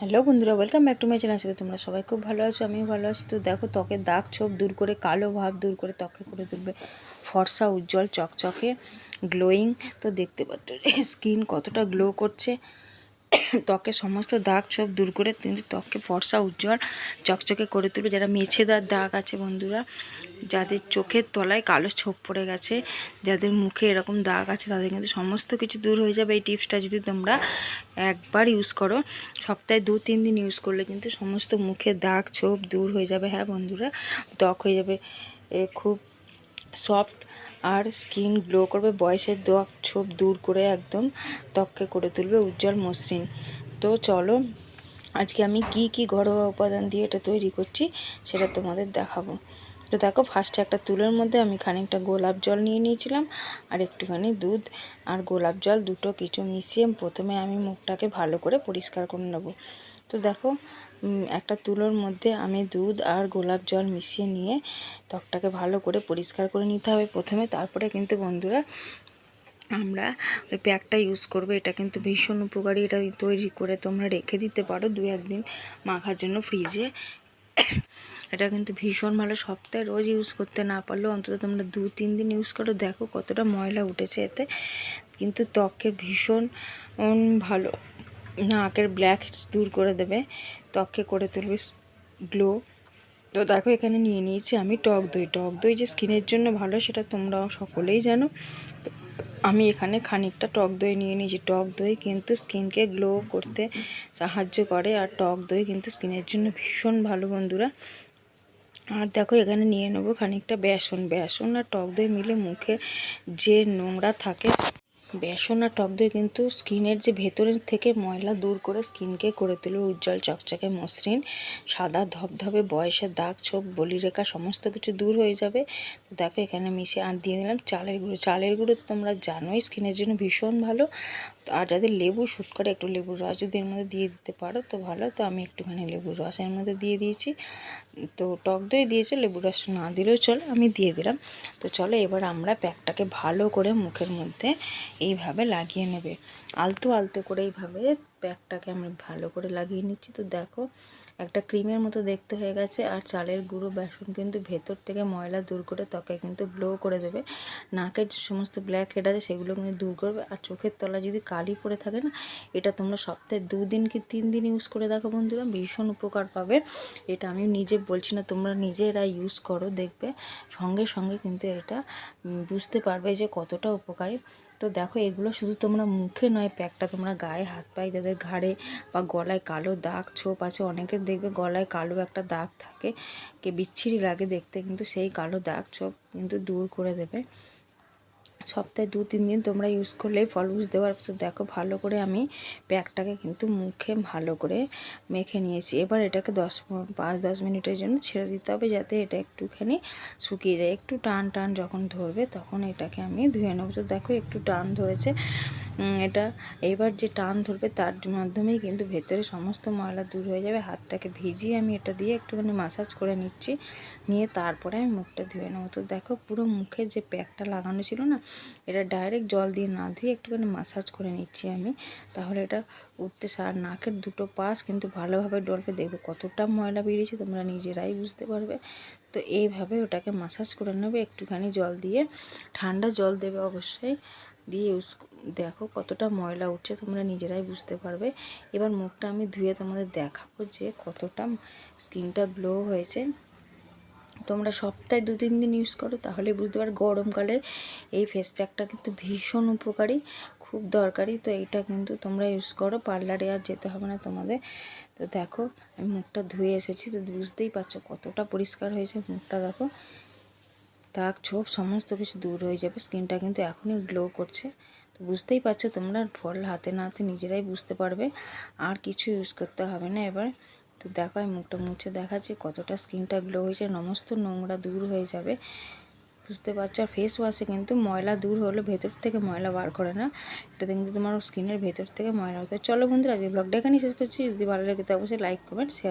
Hello বন্ধুরা welcome back to my channel আসলে তোমরা সবাই খুব ভালো আছো, আমিও ভালো আছি। তো দেখো ত্বকের দাগ ছোপ দূর করে, কালো ভাব দূর করে ত্বকে করে তুলবে। ফর্সা, উজ্জ্বল, চকচকে গ্লোয়িং তো দেখতে পাচ্ছ স্কিন কতটা গ্লো করছে। ত্বকে সমস্ত দাগ ছোপ দূর করে কিন্তু ত্বককে ফর্সা, উজ্জ্বল, চকচকে করে তুলবে। যারা মেছেদার দাগ আছে বন্ধুরা, যাদের চোখের তলায় কালো ছোপ পড়ে গেছে, যাদের মুখে এরকম দাগ আছে, তাদের কিন্তু সমস্ত কিছু দূর হয়ে যাবে। এই টিপসটা যদি তোমরা একবার ইউজ করো, সপ্তাহে দু, তিন দিন ইউজ করলে কিন্তু সমস্ত মুখে দাগ, ছোপ দূর হয়ে যাবে। হ্যাঁ বন্ধুরা, ত্বক হয়ে যাবে। খুব সফট আর স্কিন গ্লো করবে, বয়সের দাগ ছোপ দূর করে একদম ত্বককে করে তুলবে উজ্জ্বল মসৃণ। তো চলো, আজকে আমি কি কি ঘরোয়া উপাদান দিয়ে এটা তৈরি করছি সেটা তোমাদের দেখাবো। তো দেখো ফার্স্টে একটা তুলোর মধ্যে আমি খানিকটা গোলাপ জল নিয়ে নিয়েছিলাম আর একটুখানি দুধ আর গোলাপ জল দুটো কিছু মিশিয়ে প্রথমে আমি মুখটাকে ভালো করে পরিষ্কার করে নেব। তো দেখো একটা তুলোর মধ্যে আমি দুধ আর গোলাপ জল মিশিয়ে নিয়ে ত্বকটাকে ভালো করে পরিষ্কার করে নিতে হবে প্রথমে। তারপরে কিন্তু বন্ধুরা, আমরা ওই প্যাকটা ইউজ করব। এটা কিন্তু ভীষণ উপকারী, এটা তৈরি করে তোমরা রেখে দিতে পারো দু একদিন মাখার জন্য ফ্রিজে। এটা কিন্তু ভীষণ ভালো, সপ্তাহে রোজ ইউজ করতে না পারলেও অন্তত তোমরা দু তিন দিন ইউজ করো। দেখো কতটা ময়লা উঠেছে এতে। কিন্তু ত্বকের ভীষণ ভালো। নাকের ব্ল্যাক দূর করে দেবে। ত্বককে করে তুলবে গ্লো তো দেখো, এখানে নিয়ে নিয়েছি আমি টক দই। টক দই যে স্কিনের জন্য ভালো, সেটা তোমরা সকলেই জানো। আমি এখানে খানিকটা টক দই নিয়ে নিয়েছি। টক দই কিন্তু স্কিনকে গ্লো করতে সাহায্য করে, আর টক দই কিন্তু স্কিনের জন্য ভীষণ ভালো বন্ধুরা। আর দেখো, এখানে নিয়ে নেব খানিকটা বেসন। বেসন আর টক দই মিলে মুখে যে নোংরা থাকে বেসন আর টক দই কিন্তু স্কিনের যে ভেতরের থেকে ময়লা দূর করে স্কিনকে করে তুলবে উজ্জ্বল চকচকে মসৃণ, সাদা ধবধবে বয়সের দাগ, ছোপ, বলিরেখা সমস্ত কিছু দূর হয়ে যাবে। তো দেখো এখানে মিশে আর দিয়ে দিলাম চালের গুঁড়ো। চালের গুঁড়ো তোমরা জানোই, স্কিনের জন্য ভীষণ ভালো। আর যাদের লেবু শ্যুট করে একটু লেবুর রস যদি এর মধ্যে দিয়ে দিতে পারো তো ভালো। তো আমি একটুখানি লেবুর রস এর মধ্যে দিয়ে দিয়েছি। তো টক দই দিয়েছে লেবুর রস না দিলেও চলে, আমি দিয়ে দিলাম। তো চলো এবার আমরা প্যাকটাকে ভালো করে মুখের মধ্যে এইভাবে লাগিয়ে নেবে। আলতো আলতো করে এইভাবে প্যাকটাকে আমি ভালো করে লাগিয়ে নিচ্ছি। তো দেখো, একটা ক্রিমের মতো দেখতে হয়ে গেছে আর চালের গুঁড়ো, বেসন কিন্তু ভেতর থেকে ময়লা দূর করে ত্বকে কিন্তু গ্লো করে দেবে। নাকের যে সমস্ত ব্ল্যাক হেড আছে সেগুলো কিন্তু দূর করবে আর চোখের তলা যদি কালি পড়ে থাকে না, এটা তোমরা সপ্তাহে দুদিন কি তিন দিন ইউজ করে দেখো বন্ধুরা, ভীষণ উপকার পাবে। এটা আমি নিজে বলছি না, তোমরা নিজে নিজেরা ইউজ করো, দেখবে। সঙ্গে সঙ্গে কিন্তু এটা বুঝতে পারবে যে কতটা উপকারী। তো দেখো, এগুলো শুধু তোমরা মুখে নয় প্যাকটা তোমরা গায়ে, হাত পায়ে, যাদের ঘাড়ে বা গলায় কালো দাগ, ছোপ আছে অনেকের দেখবে গলায় কালো একটা দাগ থাকে। কে বিচ্ছিরি লাগে দেখতে, কিন্তু সেই কালো দাগ, ছোপ কিন্তু দূর করে দেবে। সপ্তাহে দু, তিন দিন তোমরা ইউজ করলে ফল দেওয়ার পর তো দেখো ভালো করে আমি প্যাকটাকে কিন্তু মুখে ভালো করে মেখে নিয়েছি। এবার এটাকে দশ পাঁচ, দশ মিনিটের জন্য ছেড়ে দিতে হবে যাতে এটা একটুখানি শুকিয়ে যায়। একটু টান টান যখন ধরবে তখন এটাকে আমি ধুয়ে নেব। তো দেখো একটু টান ধরেছে। এটা এবার যে টান ধরবে তার মাধ্যমেই কিন্তু ভেতরে সমস্ত ময়লা দূর হয়ে যাবে। হাতটাকে ভিজিয়ে আমি এটা দিয়ে একটুখানি মাসাজ করে নিচ্ছি। নিয়ে তারপরে আমি মুখটা ধুয়ে নেব। তো দেখো পুরো মুখে যে প্যাকটা লাগানো ছিল না, এটা ডাইরেক্ট জল দিয়ে না ধুয়ে একটুখানি মাসাজ করে নিচ্ছি আমি। তাহলে এটা উঠতে সার নাকের দুটো পাশ কিন্তু ভালোভাবে ডলবে দেখবে কতটা ময়লা বেরিয়েছে, তোমরা নিজেরাই বুঝতে পারবে। তো এইভাবে ওটাকে মাসাজ করে নেবে একটুখানি জল দিয়ে। ঠান্ডা জল দেবে অবশ্যই। দিয়ে ইউজ দেখো কতটা ময়লা উঠছে, তোমরা নিজেরাই বুঝতে পারবে। এবার মুখটা আমি ধুয়ে তোমাদের দেখাবো যে কতটা স্কিনটা গ্লো হয়েছে। তোমরা সপ্তাহে দু তিন দিন ইউজ করো, তাহলে বুঝতে পারো গরমকালে এই ফেস প্যাকটা কিন্তু ভীষণ উপকারী, খুব দরকারি। তো এইটা কিন্তু তোমরা ইউজ করো পার্লারে আর যেতে হবে না তোমাদের। তো দেখো, আমি মুখটা ধুয়ে এসেছি, তো বুঝতেই পারছ কতটা পরিষ্কার হয়েছে মুখটা, দেখো। দাগ ছোপ সমস্ত কিছু দূর হয়ে যাবে স্কিনটা কিন্তু এখনই গ্লো করছে। তো বুঝতেই পারছ তোমরা, ফল হাতে না হাতে নিজেরাই বুঝতে পারবে, আর কিছু ইউজ করতে হবে না এবার। তো দেখো আমি মুখটা মুছে দেখাচ্ছি, কতটা স্কিনটা গ্লো হয়েছে সমস্ত নোংরা দূর হয়ে যাবে। বুঝতে পারছ? আর ফেস ওয়াশে কিন্তু ময়লা দূর হলে ভেতর থেকে ময়লা বার করে না, এটাতে কিন্তু তোমার স্কিনের ভেতর থেকে ময়লা হতে চলো বন্ধুরা আজকে ব্লগটা এখানেই শেষ করছি, যদি ভালো লাগে তো অবশ্যই লাইক কমেন্ট শেয়ার